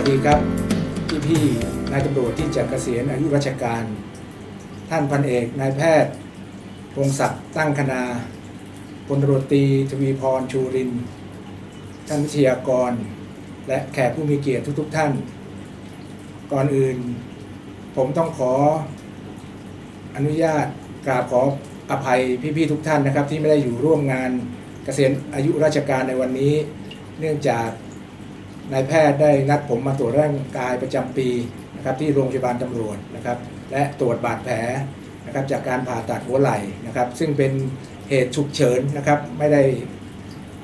สดีครับพี่พี่นายตำรวจที่จะเกษียณอายุราชการ ท่านพันเอกนายแพทย์พงศักดิ์ตั้งคณาพลตรวจตีทวีพรชูรินท่านวิทยากร และแขกผู้มีเกียรติทุก ๆ ท่าน ก่อนอื่น ผมต้องขออนุญาตกราบขออภัยพี่ๆทุกท่านนะครับ ที่ไม่ได้อยู่ร่วมงานเกษียณอายุราชการในวันนี้ เนื่องจาก นายแพทย์ได้นัดผมมาตรวจร่างกายประจำปีนะครับที่โรงพยาบาลตำรวจนะครับ และตรวจบาดแผลนะครับจากการผ่าตัดหัวไหล่นะครับ ซึ่งเป็นเหตุฉุกเฉินนะครับ ไม่ได้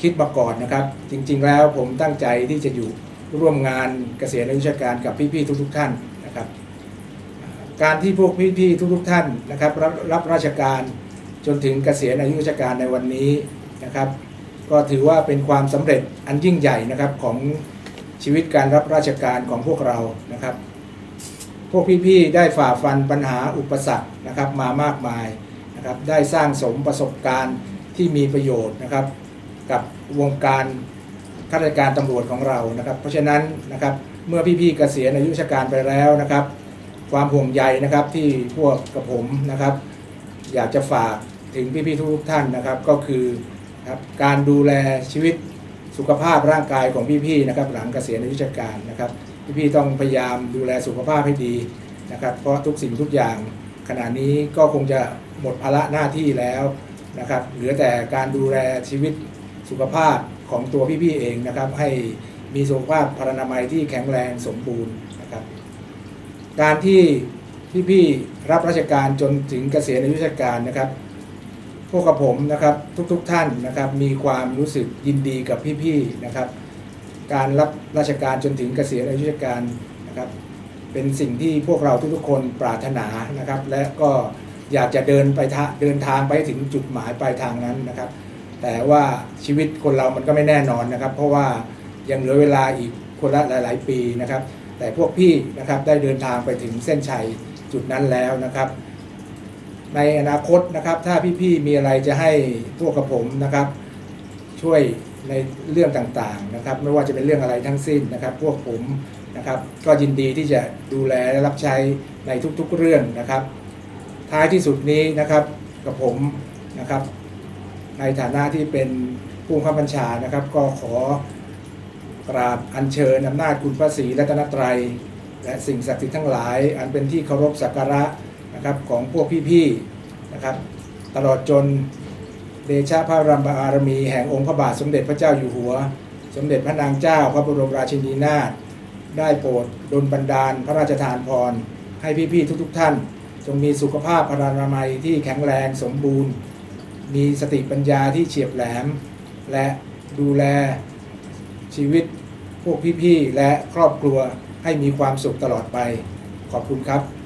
คิดมาก่อนนะครับ จริง ๆ แล้วผมตั้งใจที่จะอยู่ร่วมงานเกษียณอายุราชการกับพี่ ๆ ทุก ๆ ท่านนะครับ การที่พวกพี่ๆทุก ๆ ท่านนะครับรับรับราชการจนถึงเกษียณอายุราชการในวันนี้นะครับ ก็ถือว่าเป็นความสำเร็จอันยิ่งใหญ่นะครับของ ชีวิตการรับราชการของพวกเรานะครับ พวกพี่ๆได้ฝ่าฟันปัญหาอุปสรรคนะครับมามากมายนะครับได้สร้างสมประสบการณ์ที่มีประโยชน์นะครับ กับวงการข้าราชการตำรวจของเรานะครับ เพราะฉะนั้นนะครับเมื่อพี่ๆเกษียณอายุราชการไปแล้วนะครับ ความห่วงใยนะครับที่พวกกับผมนะครับ อยากจะฝากถึงพี่ๆทุกท่านนะครับ ก็คือครับการดูแลชีวิต สุขภาพร่างกายของพี่ๆนะครับหลังเกษียณอายุราชการนะครับพี่ๆต้องพยายามดูแลสุขภาพให้ดีนะครับเพราะทุกสิ่งทุกอย่างขณะนี้ก็คงจะหมดภาระหน้าที่แล้วนะครับเหลือแต่การดูแลชีวิตสุขภาพของตัวพี่ๆเองนะครับ ให้มีสุขภาพพรรณนามัยที่แข็งแรงสมบูรณ์นะครับ การที่พี่ๆรับราชการจนถึงเกษียณอายุราชการนะครับ พวกกับผมนะครับทุกๆทท่านนะครับมีความรู้สึกยินดีกับพี่ๆนะครับ การรับราชการจนถึงเกษียณอายุราชการนะครับ เป็นสิ่งที่พวกเราทุกๆคนปรารถนานะครับ และก็อยากจะเดินไปทะเดินทางไปถึงจุดหมายปลายทางนั้นนะครับ แต่ว่าชีวิตคนเรามันก็ไม่แน่นอนนะครับ เพราะว่ายังเหลือเวลาอีกคนละหลาย ๆ ปีนะครับ แต่พวกพี่นะครับได้เดินทางไปถึงเส้นชัยจุดนั้นแล้วนะครับ ในอนาคตนะครับ ถ้าพี่ๆมีอะไรจะให้พวกกับผมนะครับ ช่วยในเรื่องต่างๆนะครับ ไม่ว่าจะเป็นเรื่องอะไรทั้งสิ้นนะครับ พวกผมนะครับ ก็ยินดีที่จะดูแลและรับใช้ในทุกๆเรื่องนะครับ ท้ายที่สุดนี้นะครับกับผมนะครับ ในฐานะที่เป็นผู้บังคับบัญชานะครับ ก็ขอกราบอัญเชิญอำนาจคุณพระศรีรัตนตรัย และสิ่งศักดิ์สิทธิ์ทั้งหลาย อันเป็นที่เคารพสักการะ นะครับของพวกพี่ๆนะครับ ตลอดจนเดชะพระรัมบารมีแห่งองค์พระบาทสมเด็จพระเจ้าอยู่หัว สมเด็จพระนางเจ้าพระบรมราชินีนาถได้โปรดดลบันดาลพระราชทานพร ให้พี่ๆทุกๆ ท่าน จงมีสุขภาพพรรณนามัยที่แข็งแรงสมบูรณ์ มีสติปัญญาที่เฉียบแหลม และดูแลชีวิตพวกพี่ๆ และครอบครัวให้มีความสุขตลอดไป ขอบคุณครับ